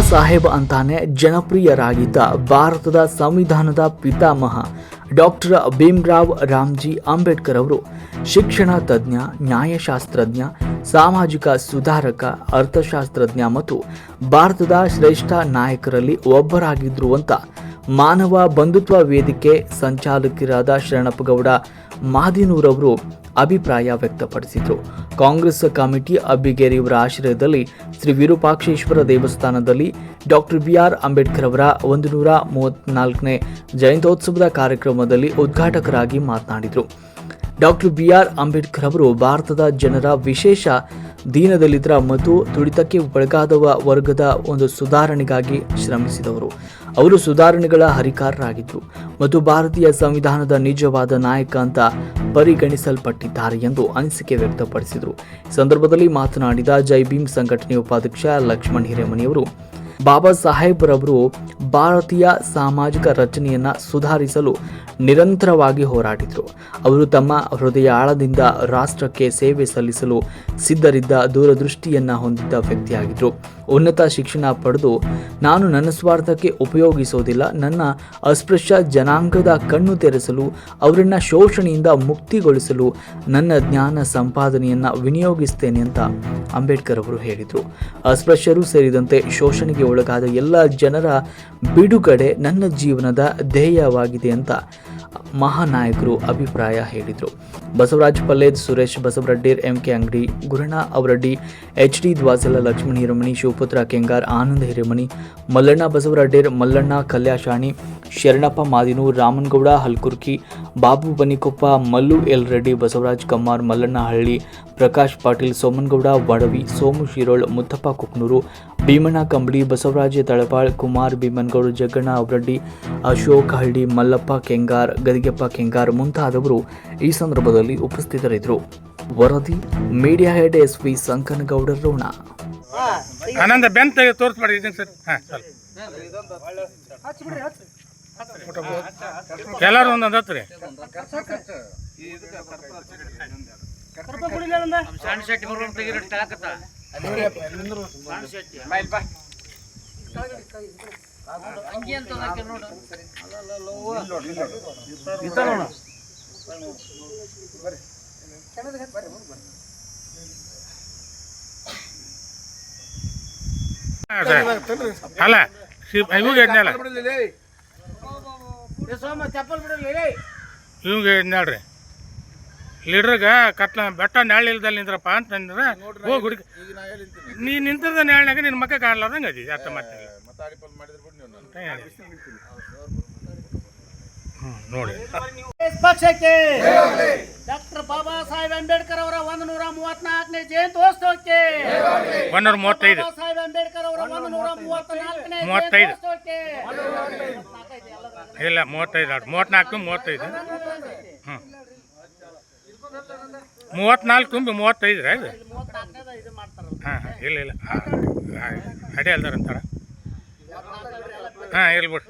ಸಾಹೇಬ್ ಅಂತಾನೆ ಜನಪ್ರಿಯರಾಗಿದ್ದ ಭಾರತದ ಸಂವಿಧಾನದ ಪಿತಾಮಹ ಡಾಕ್ಟರ್ ಭೀಮ್ರಾವ್ ರಾಮ್ಜಿ ಅಂಬೇಡ್ಕರ್ ಅವರು. ಶಿಕ್ಷಣ ತಜ್ಞ, ನ್ಯಾಯಶಾಸ್ತ್ರಜ್ಞ, ಸಾಮಾಜಿಕ ಸುಧಾರಕ, ಅರ್ಥಶಾಸ್ತ್ರಜ್ಞ ಮತ್ತು ಭಾರತದ ಶ್ರೇಷ್ಠ ನಾಯಕರಲ್ಲಿ ಒಬ್ಬರಾಗಿದ್ದರು ಅಂತ ಮಾನವ ಬಂಧುತ್ವ ವೇದಿಕೆ ಸಂಚಾಲಕರಾದ ಶರಣಪ್ಪಗೌಡ ಮಾದಿನೂರವರು ಅಭಿಪ್ರಾಯ ವ್ಯಕ್ತಪಡಿಸಿದರು. ಕಾಂಗ್ರೆಸ್ ಕಮಿಟಿ ಅಬ್ಬಿಗೇರಿಯವರ ಆಶ್ರಯದಲ್ಲಿ ಶ್ರೀ ವಿರೂಪಾಕ್ಷೇಶ್ವರ ದೇವಸ್ಥಾನದಲ್ಲಿ ಡಾಕ್ಟರ್ ಬಿ ಆರ್ ಅಂಬೇಡ್ಕರ್ ಅವರ ಒಂದು ನೂರ ಮೂವತ್ತ್ನಾಲ್ಕನೇ ಜಯಂತ್ಯೋತ್ಸವದ ಕಾರ್ಯಕ್ರಮದಲ್ಲಿ ಉದ್ಘಾಟಕರಾಗಿ ಮಾತನಾಡಿದರು. ಡಾಕ್ಟರ್ ಬಿ ಆರ್ ಅಂಬೇಡ್ಕರ್ ಅವರು ಭಾರತದ ಜನರ ವಿಶೇಷ ದೀನದಲಿತರ ಮತ್ತು ತುಡಿತಕ್ಕೆ ಒಳಗಾದವ ವರ್ಗದ ಒಂದು ಸುಧಾರಣೆಗಾಗಿ ಶ್ರಮಿಸಿದವರು. ಅವರು ಸುಧಾರಣೆಗಳ ಹರಿಕಾರರಾಗಿದ್ದರು ಮತ್ತು ಭಾರತೀಯ ಸಂವಿಧಾನದ ನಿಜವಾದ ನಾಯಕ ಅಂತ ಪರಿಗಣಿಸಲ್ಪಟ್ಟಿದ್ದಾರೆ ಎಂದು ಅನಿಸಿಕೆ ವ್ಯಕ್ತಪಡಿಸಿದರು. ಸಂದರ್ಭದಲ್ಲಿ ಮಾತನಾಡಿದ ಜೈ ಭೀಮ್ ಸಂಘಟನೆಯ ಉಪಾಧ್ಯಕ್ಷ ಲಕ್ಷ್ಮಣ್ ಹಿರೇಮನಿಯವರು, ಬಾಬಾ ಸಾಹೇಬ್ರವರು ಭಾರತೀಯ ಸಾಮಾಜಿಕ ರಚನೆಯನ್ನು ಸುಧಾರಿಸಲು ನಿರಂತರವಾಗಿ ಹೋರಾಡಿದರು. ಅವರು ತಮ್ಮ ಹೃದಯ ಆಳದಿಂದ ರಾಷ್ಟ್ರಕ್ಕೆ ಸೇವೆ ಸಲ್ಲಿಸಲು ಸಿದ್ಧರಿದ್ದ ದೂರದೃಷ್ಟಿಯನ್ನು ಹೊಂದಿದ್ದ ವ್ಯಕ್ತಿಯಾಗಿದ್ದರು ಉನ್ನತ ಶಿಕ್ಷಣ ಪಡೆದು ನಾನು ನನ್ನ ಸ್ವಾರ್ಥಕ್ಕೆ ಉಪಯೋಗಿಸೋದಿಲ್ಲ. ನನ್ನ ಅಸ್ಪೃಶ್ಯ ಜನಾಂಗದ ಕಣ್ಣು ತೆರೆಸಲು, ಅವರನ್ನು ಶೋಷಣೆಯಿಂದ ಮುಕ್ತಿಗೊಳಿಸಲು ನನ್ನ ಜ್ಞಾನ ಸಂಪಾದನೆಯನ್ನು ವಿನಿಯೋಗಿಸ್ತೇನೆ ಅಂತ ಅಂಬೇಡ್ಕರ್ ಅವರು ಹೇಳಿದರು. ಅಸ್ಪೃಶ್ಯರು ಸೇರಿದಂತೆ ಶೋಷಣೆಗೆ ಒಳಗಾದ ಎಲ್ಲ ಜನರ ಬಿಡುಗಡೆ ನನ್ನ ಜೀವನದ ಧ್ಯೇಯವಾಗಿದೆ ಅಂತ ಮಹಾನಾಯಕರು ಅಭಿಪ್ರಾಯ ಹೇಳಿದರು. Basavaraj Palled, Suresh Basavareddier M K Angadi, Gurana Avareddi, H D Dwasala, Lakshmana Hiramani, Shivaputra Kengar, Ananda Hiramani, Mallanna Basavareddier Mallanna Kalyashani, Sharanappa Madinur, Ramangouda Halkurki, Babu Banikoppa, Mallu L Reddy, Basavaraj Kammar, Mallanna Halli, Prakash Patil, ಸೋಮನ್ಗೌಡ, Vadavi, Somu Shirol, Muttappa Kuknur Bhimanna Kambali Basavaraja ತಳಪಾಳ್ Kumar Bheemangouda Jagganna ಅವರಡ್ಡಿ Ashok ಹಳ್ಳಿ ಮಲ್ಲಪ್ಪ ಕೆಂಗಾರ್ ಗದಿಗೆಪ್ಪ ಕೆಂಗಾರ್ ಮುಂತಾದವರು ಈ ಸಂದರ್ಭದಲ್ಲಿ ಉಪಸ್ಥಿತರಿದ್ದರು. ವರದಿ media head S V Sankanagouda Ron Ananda ಬೆನ್ ತೆಗೆ ತೋರಿಸ್ಬೇಡಿ sir. ಹಾಂ ಎಲ್ಲರೂ ಒಂದೊಂದು ಹತ್ತು ರೀ. ಸಣ್ಣ ಶೆಟ್ಟಿ ಅಲ್ಲ ಇವಾಗ ಬಿಡಲಿ ಇವಾಗ ಎದ್ನಾಳ್ರಿ ಲೀಡ್ರಿಗೆ ಕತ್ಲ ಬೆಟ್ಟ ನೆಳ್ಳು ಇಲ್ದಲ್ಲಿ ನಿಂದ್ರಪ್ಪ ಅಂತಂದ್ರೆ ಹೋಗಿ ಹುಡುಗ ನೀ ನಿಂತಿರ್ದ ನೆಳ್ನಾಗ ನಿನ್ನ ಮಕ್ಕ ಕಾಣಲಾರ್ದಂಗೆ ಅದಿ ಅರ್ಥ ಮಾಡ್ತೀನಿ ಹ್ಞೂ ನೋಡಿ. ಪಕ್ಷಕ್ಕೆ. ಡಾಕ್ಟರ್ ಬಾಬಾ ಸಾಹೇಬ್ ಅಂಬೇಡ್ಕರ್ ಅವರ ಒಂದು ನೂರ ಮೂವತ್ನಾಲ್ಕನೇ ಜಯಂತ್ಯೋತ್ಸವಕ್ಕೆ ಒಂದೂರ ಮೂವತ್ತೈದು. ಸಾಹೇಬ್ ಅಂಬೇಡ್ಕರ್ ಅವರ ಒಂದು ನೂರ ಮೂವತ್ನಾಲ್ಕನೇ ಮೂವತ್ತೈದು. ಇಲ್ಲ ಮೂವತ್ತೈದು ಮೂವತ್ನಾಲ್ಕು ಮೂವತ್ತೈದು. ಹ್ಞೂ ಮೂವತ್ನಾಲ್ಕು ತುಂಬಿ ಮೂವತ್ತೈದು ರೀ ಇದು ಹಾಂ ಹಾಂ ಇಲ್ಲ ಇಲ್ಲ. ಅಡಿ ಅಲ್ದಾರ ಅಂತಾರ. ಹಾಂ ಇಲ್ಲಿ ಬಿಡ್ರಿ